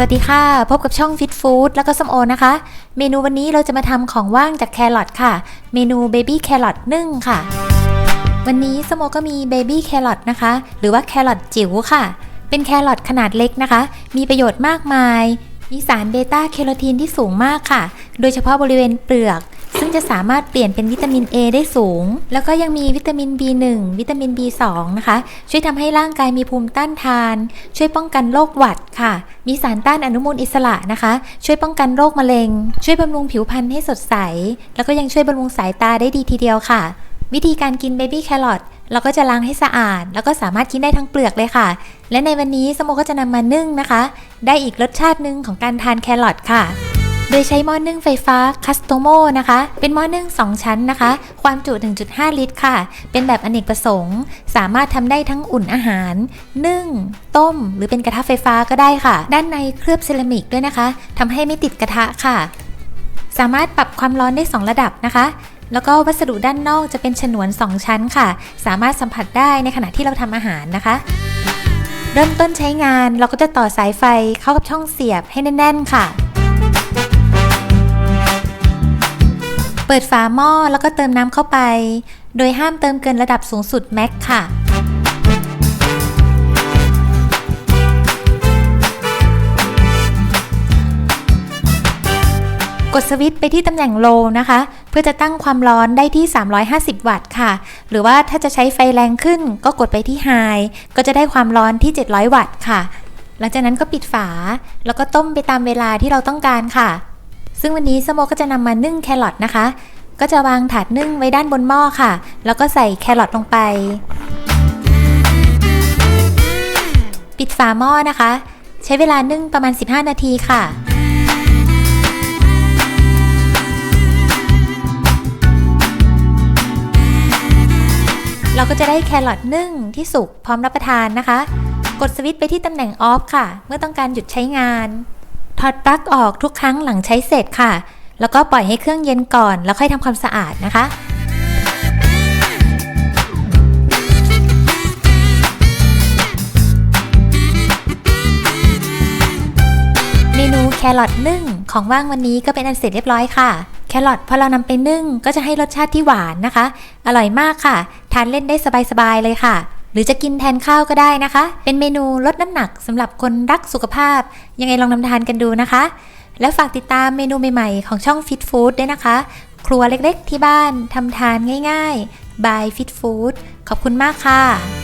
สวัสดีค่ะ พบกับช่อง Fit Food แล้วก็สมโอนะคะ เมนูวันนี้เราจะมาทำของว่างจากแครอทค่ะ เมนูเบบี้แครอทนึ่งค่ะ วันนี้สมโอก็มีเบบี้แครอทนะคะ หรือว่าแครอทจิ๋วค่ะ เป็นแครอทขนาดเล็กนะคะ มีประโยชน์มากมาย มีสารเบต้าแคโรทีนที่สูงมากค่ะ โดยเฉพาะบริเวณเปลือก ซึ่งจะสามารถเปลี่ยนเป็นวิตามิน A ได้สูง แล้วก็ยังมีวิตามิน B1 วิตามิน B2 นะคะ ช่วยทำให้ร่างกายมีภูมิต้านทาน ช่วยป้องกันโรคหวัดค่ะ มีสารต้านอนุมูลอิสระนะคะ ช่วยป้องกันโรคมะเร็ง ช่วยบำรุงผิวพรรณให้สดใส แล้วก็ยังช่วยบำรุงสายตาได้ดีทีเดียวค่ะ วิธีการกินเบบี้แครอทเราก็จะล้างให้สะอาด แล้วก็สามารถกินได้ทั้งเปลือกเลยค่ะ และในวันนี้สโมก็จะนำมานึ่งนะคะ ได้อีกรสชาติหนึ่งของการทานแครอทค่ะ โดยใช้หม้อนึ่งไฟฟ้าคัสโตโมนะคะ เป็นหม้อนึ่ง 2 ชั้นนะคะ ความจุ 1.5 ลิตรค่ะ เป็นแบบอเนกประสงค์ สามารถทำได้ทั้งอุ่นอาหาร นึ่ง ต้ม หรือเป็นกระทะไฟฟ้าก็ได้ค่ะ ด้านในเคลือบเซรามิกด้วยนะคะทำให้ไม่ติดกระทะค่ะ สามารถปรับความร้อนได้ 2 ระดับนะคะแล้วก็วัสดุด้านนอกจะเป็นฉนวน 2 ชั้นค่ะ สามารถสัมผัสได้ในขณะที่เราทำอาหารนะคะ เริ่มต้นใช้งานเราก็จะต่อสายไฟเข้ากับช่องเสียบให้แน่น ๆ ค่ะ เปิดฝาหม้อแล้วก็เติมน้ำเข้าไป โดยห้ามเติมเกินระดับสูงสุดแม็กค่ะกดสวิตช์ไปที่ตำแหน่งโลนะคะ เพื่อจะตั้งความร้อนได้ที่ 350 วัตต์ค่ะ หรือว่าถ้าจะใช้ไฟแรงขึ้น ก็กดไปที่ไฮก็จะได้ความร้อนที่ 700 วัตต์ค่ะ หลังจากนั้นก็ปิดฝา แล้วก็ต้มไปตามเวลาที่เราต้องการค่ะ ซึ่งวันนี้สโมก็จะนำมานึ่งแครอทนะคะ ก็จะวางถาดนึ่งไว้ด้านบนหม้อค่ะ แล้วก็ใส่แครอทลงไป ปิดฝาหม้อนะคะ ใช้เวลานึ่งประมาณ 15 นาทีค่ะเราก็จะได้แครอทนึ่งที่สุกพร้อมรับประทานนะคะ กดสวิตช์ไปที่ตำแหน่งออฟค่ะ เมื่อต้องการหยุดใช้งาน ถอดปลั๊กออกทุกครั้งหลังใช้เสร็จค่ะ แล้วก็ปล่อยให้เครื่องเย็นก่อน แล้วค่อยทำความสะอาดนะคะเมนูแครอทนึ่งของว่างวันนี้ก็เป็นอันเสร็จเรียบร้อยค่ะแครอทพอเรานำไปนึ่งก็จะให้รสชาติที่หวานนะคะ อร่อยมากค่ะ ทานเล่นได้สบายๆเลยค่ะ รือจะกินแทนข้าวก็ได้นะคะ เป็นเมนูลดน้ำหนักสำหรับคนรักสุขภาพ ยังไงลองนำทานกันดูนะคะ และฝากติดตามเมนูใหม่ๆ ของช่อง Fit Food ด้วยนะคะ ครัวเล็กๆ ที่บ้านทำทานง่ายๆ by Fit Food ขอบคุณมากค่ะ